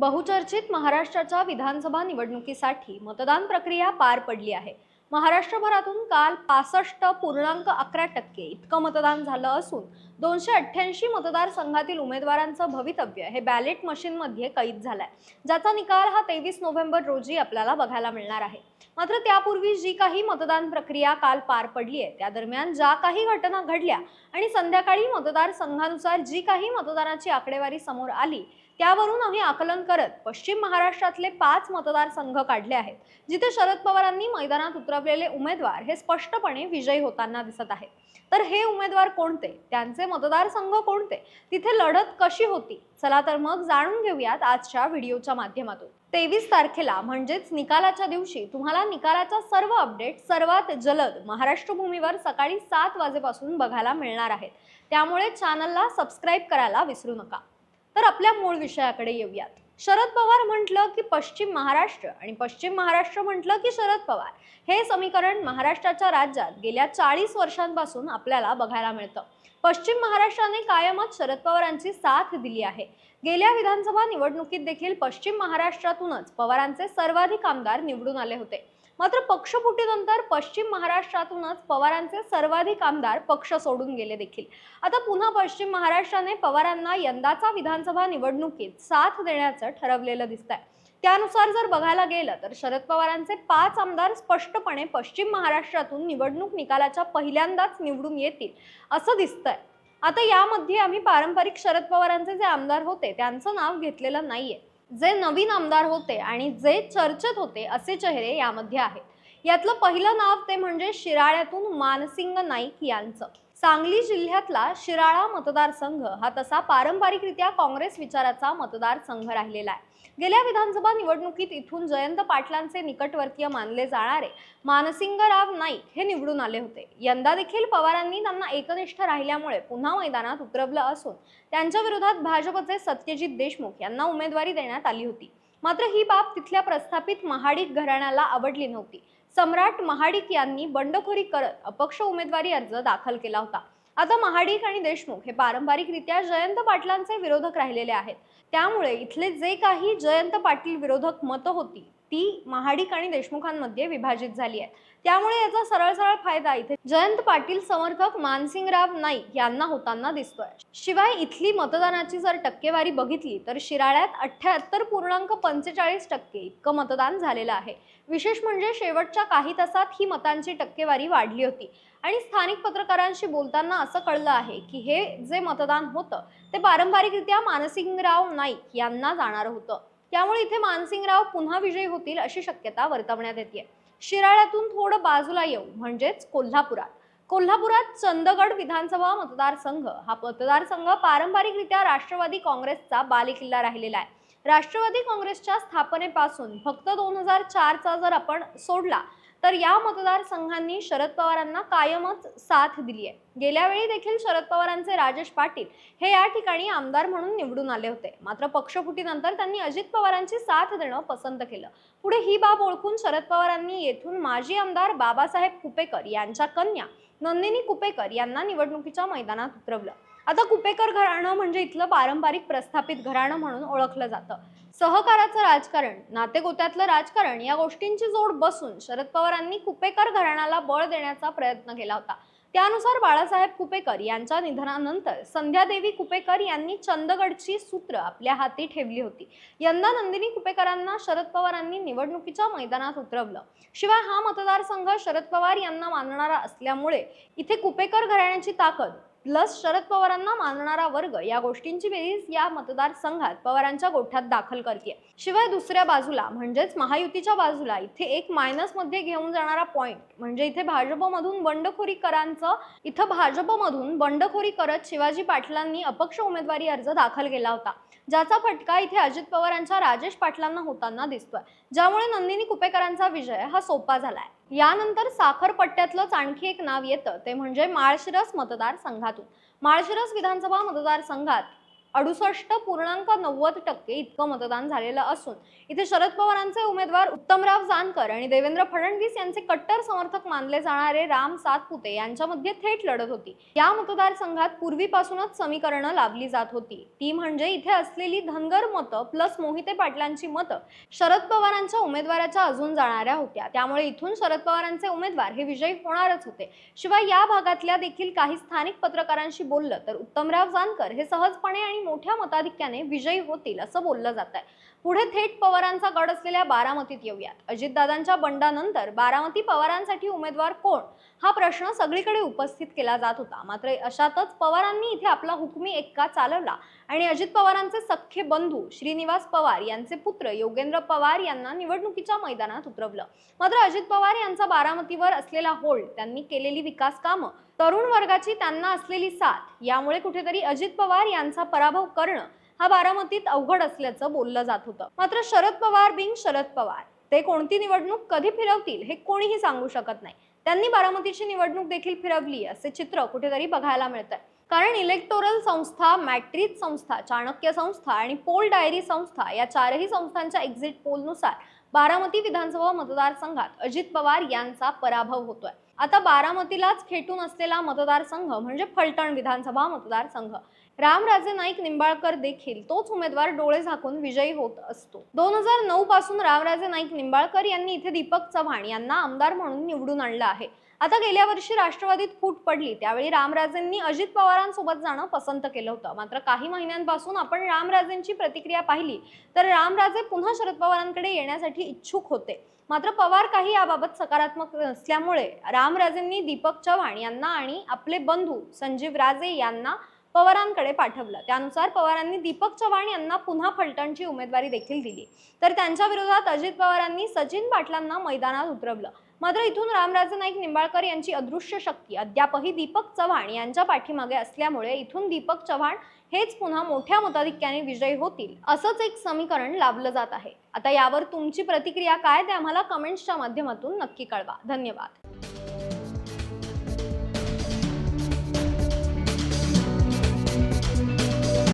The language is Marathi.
बहुचर्चित महाराष्ट्राच्या विधानसभा निवडणुकीसाठी मतदान प्रक्रिया पार पडली आहे. महाराष्ट्रभरातून काल पासष्ट पूर्णांक अकरा टक्के इतकं मतदान झालं असून दोनशे अठ्ठ्याऐंशी मतदारसंघातील उमेदवारांचं भवितव्य हे बॅलेट मशीनमध्ये कैद झालंय. ज्याचा निकाल हा तेवीस नोव्हेंबर रोजी आपल्याला बघायला मिळणार आहे. मात्र त्यापूर्वी जी काही मतदान प्रक्रिया काल पार पडली आहे त्या दरम्यान ज्या काही घटना घडल्या आणि संध्याकाळी मतदारसंघानुसार जी काही मतदानाची आकडेवारी समोर आली त्यावरून आम्ही आकलन करत पश्चिम महाराष्ट्रातले पाच मतदारसंघ काढले आहेत जिथे शरद पवारांनी मैदानात उतरवलेले उमेदवार हे स्पष्टपणे विजयी होताना दिसत आहेत. तर हे उमेदवार कोणते? त्यांचे मतदारसंघ कोणते? तिथे लढत कशी होती? चला तर मग जाणून घेऊयात आजच्या व्हिडिओच्या माध्यमातून. तेवीस तारखेला म्हणजेच निकालाच्या दिवशी तुम्हाला निकालाचा सर्व अपडेट सर्वात जलद महाराष्ट्र भूमीवर सकाळी सात वाजेपासून बघायला मिळणार आहेत. त्यामुळे चॅनलला सबस्क्राईब करायला विसरू नका. तर आपल्या मूळ विषयाकडे येऊयात. शरद पवार म्हटलं की पश्चिम महाराष्ट्र आणि पश्चिम महाराष्ट्र म्हटलं की शरद पवार. हे समीकरण महाराष्ट्राच्या राज्यात गेल्या चाळीस वर्षांपासून आपल्याला बघायला मिळतं. पश्चिम महाराष्ट्राने कायमच शरद पवारांची साथ दिली आहे. गेल्या विधानसभा निवडणुकीत देखील पश्चिम महाराष्ट्रातूनच पवारांचे सर्वाधिक आमदार निवडून आले होते. मात्र पक्षफुटीनंतर पश्चिम महाराष्ट्रातूनच पवारांचे सर्वाधिक आमदार पक्ष सोडून गेले देखील. आता पुन्हा पश्चिम महाराष्ट्राने पवारांना यंदाचा विधानसभा निवडणुकीत साथ देण्याचं ठरवलेलं दिसतंय. त्यानुसार जर बघायला गेलं तर शरद पवारांचे पाच आमदार स्पष्टपणे पश्चिम महाराष्ट्रातून निवडणूक निकालाच्या पहिल्यांदाच निवडून येतील असं दिसतंय. आता यामध्ये आम्ही पारंपरिक शरद पवारांचे जे आमदार होते त्यांचं नाव घेतलेलं नाहीये. जे नवीन आमदार होते आणि जे चर्चेत होते असे चेहरे यामध्ये आहेत. यातलं पहिलं नाव ते म्हणजे शिराळ्यातून मानसिंग नाईक यांचं. सांगली जिल्ह्यातला शिराळा मतदारसंघ हा तसा पारंपरिकरित्या काँग्रेस विचाराचा मतदारसंघ राहिलेला आहे. गेल्या विधानसभा निवडणुकीत इथून जयंत पाटलांचे निकटवर्तीय मानले जाणारे मानसिंगराव नाईक हे निवडून आले होते. यंदा देखील पवारांनी त्यांना एकनिष्ठ राहिल्यामुळे पुन्हा मैदानात उतरवलं असून त्यांच्या विरोधात भाजपचे सत्यजित देशमुख यांना उमेदवारी देण्यात आली होती. मात्र ही बाब तिथल्या प्रस्थापित महाडिक घराण्याला आवडली नव्हती. सम्राट महाडिक यांनी बंडखोरी करत अपक्ष उमेदवारी अर्ज दाखल केला होता. आता महाडिक आणि देशमुख हे पारंपरिकरित्या जयंत पाटलांचे विरोधक राहिलेले आहेत. त्यामुळे इथले जे काही जयंत पाटील विरोधक मतं होती ती महाडिक आणि देशमुखांमध्ये विभाजित झाली आहे. त्यामुळे याचा सरळ सरळ फायदा इथे जयंत पाटील समर्थक मानसिंगराव नाईक यांना होताना दिसतोय. शिवाय इथली मतदानाची जर टक्केवारी बघितली तर शिराळ्यात अठ्ठ्याहत्तर पूर्णांक पंचेचाळीस टक्के इतकं मतदान झालेलं आहे. विशेष म्हणजे शेवटच्या काही तासात ही मतांची टक्केवारी वाढली होती. आणि स्थानिक पत्रकारांशी बोलताना असं कळलं आहे की हे जे मतदान होतं ते पारंपरिकरित्या मानसिंगराव नाईक यांना जाणार होतं. त्यामुळे इथे मानसिंगराव पुन्हा विजयी होतील अशी शक्यता वर्तवण्यात येते शिराळ्यातून थोडं बाजूला येऊ म्हणजेच कोल्हापुरात. कोल्हापुरात चंदगड विधानसभा मतदारसंघ हा मतदारसंघ पारंपरिकरित्या राष्ट्रवादी काँग्रेसचा बालेकिल्ला राहिलेला आहे. राष्ट्रवादी काँग्रेसच्या स्थापनेपासून फक्त दोन हजार चारचा जर आपण सोडला तर या मतदारसंघांनी शरद पवारांना कायमच साथ दिली आहे. गेल्या वेळी देखील शरद पवारांचे राजेश पाटील हे या ठिकाणी आमदार म्हणून निवडून आले होते. मात्र पक्षफुटीनंतर त्यांनी अजित पवारांची साथ देणं पसंत केलं. पुढे ही बाब ओळखून शरद पवारांनी येथून माजी आमदार बाबासाहेब कुपेकर यांच्या कन्या नंदिनी कुपेकर यांना निवडणुकीच्या मैदानात उतरवलं. आता कुपेकर घराणं म्हणजे इथलं पारंपरिक प्रस्थापित घराणं म्हणून ओळखलं जातं. सहकाराचं राजकारण नातेगोत्यातलं राजकारण या गोष्टींची जोड बसून शरद पवारांनी कुपेकर घराण्याला बळ देण्याचा प्रयत्न केला होता. त्यानुसार बाळासाहेब कुपेकर यांच्या निधनानंतर संध्यादेवी कुपेकर यांनी चंदगडची सूत्र आपल्या हाती ठेवली होती. यंदा नंदिनी कुपेकरांना शरद पवारांनी निवडणुकीच्या मैदानात उतरवलं. शिवाय हा मतदारसंघ शरद पवार यांना मानणारा असल्यामुळे इथे कुपेकर घराण्याची ताकद प्लस शरद पवारांना मानणारा वर्ग या गोष्टींची बेरीज या मतदारसंघात पवारांच्या गोठ्यात दाखल करते शिवाय दुसऱ्या बाजूला म्हणजेच महायुतीच्या बाजूला इथे एक मायनसमध्ये घेऊन जाणारा पॉइंट म्हणजे इथे भाजपमधून बंडखोरी करांचं इथं भाजपमधून बंडखोरी करत शिवाजी पाटलांनी अपक्ष उमेदवारी अर्ज दाखल केला होता. ज्याचा फटका इथे अजित पवारांच्या राजेश पाटलांना होताना दिसतोय. ज्यामुळे नंदिनी कुपेकरांचा विजय हा सोपा झालाय. यानंतर साखर पट्ट्यातलंच आणखी एक नाव येतं ते म्हणजे माळशिरस मतदारसंघातून माळशिरस विधानसभा मतदारसंघात अडुसष्ट पूर्णांक नव्वद टक्के इतकं मतदान झालेलं असून इथे शरद पवारांचे उमेदवार उत्तमराव जानकर आणि देवेंद्र फडणवीस यांचे कट्टर समर्थक मानले जाणारे राम सातपुते यांच्यामध्ये थेट लढत होती. या मतदारसंघात पूर्वीपासूनच समीकरणं लावली जात होती. ती म्हणजे इथे असलेली धनगर मतं प्लस मोहिते पाटलांची मतं शरद पवारांच्या उमेदवाराच्या अजून जाणाऱ्या होत्या. त्यामुळे इथून शरद पवारांचे उमेदवार हे विजयी होणारच होते. शिवाय या भागातल्या देखील काही स्थानिक पत्रकारांशी बोललं तर उत्तमराव जानकर हे सहजपणे आणि मोठ्या मताधिक्याने विजयी होतील असं बोललं जात आहे. पुढे थेट पवारांचा गड असलेल्या बारामतीत येऊयात. अजितदादांच्या बंडानंतर बारामती पवारांसाठी उमेदवार कोण? हा प्रश्न सगळीकडे उपस्थित केला जात होता. मात्र अशातच पवारांनी इथे आपला हुकमी एक्का चालवला आणि अजित पवारांचे सख्खे बंधू श्रीनिवास पवार यांचे पुत्र योगेंद्र पवार यांना निवडणुकीच्या मैदानात उतरवलं. मात्र अजित पवार यांचा बारामतीवर असलेला होल्ड त्यांनी केलेली विकास कामं तरुण वर्गाची त्यांना असलेली साथ यामुळे कुठेतरी अजित पवार यांचा पराभव करणं हा बारामतीत अवघड असल्याचं बोललं जात होतं. मात्र शरद पवार बिंग शरद पवार ते कोणती निवडणूक कधी फिरवतील हे कोणीही सांगू शकत नाही. त्यांनी बारामतीची निवडणूक देखील फिरवली असे चित्र कुठेतरी बघायला मिळतंय. कारण इलेक्टोरल संस्था मॅट्रिक संस्था चाणक्य संस्था आणि पोल डायरी संस्था या चारही संस्थांच्या एक्झिट पोलनुसार बारामती विधानसभा मतदारसंघात अजित पवार यांचा पराभव होतोय. आता बारामतीलाच खेटून असलेला मतदारसंघ म्हणजे फलटण विधानसभा मतदारसंघ. रामराजे नाईक निंबाळकर देखील तोच उमेदवार डोळे झाकून विजयी होत असतो. दोन हजार नऊ पासून रामराजे नाईक निंबाळकर यांनी इथे दीपक चव्हाण यांना आमदार म्हणून निवडून आणलं आहे. आता गेल्या वर्षी राष्ट्रवादीत फूट पडली त्यावेळी रामराजेंनी अजित पवारांसोबत जाणं पसंत केलं होतं. मात्र काही महिन्यांपासून आपण रामराजेंची प्रतिक्रिया पाहिली तर रामराजे पुन्हा शरद पवारांकडे येण्यासाठी इच्छुक होते. मात्र पवार काही याबाबत सकारात्मक नसल्यामुळे राम रामराजेंनी दीपक चव्हाण यांना आणि आपले बंधू संजीव राजे यांना पवारांकडे पाठवलं. त्यानुसार पवारांनी दीपक चव्हाण यांना पुन्हा फलटणची उमेदवारी देखील दिली. तर त्यांच्या विरोधात अजित पवारांनी सचिन पाटलांना मैदानात उतरवलं. मात्र इथून रामराजे नाईक निंबाळकर यांची अदृश्य शक्ती अद्यापही दीपक चव्हाण यांच्या पाठीमागे असल्यामुळे इथून दीपक चव्हाण हेच पुन्हा मोठ्या मताधिक्याने विजयी होतील असंच एक समीकरण लाभलं जात आहे. आता यावर तुमची प्रतिक्रिया काय ते आम्हाला कमेंट्सच्या माध्यमातून नक्की कळवा. धन्यवाद.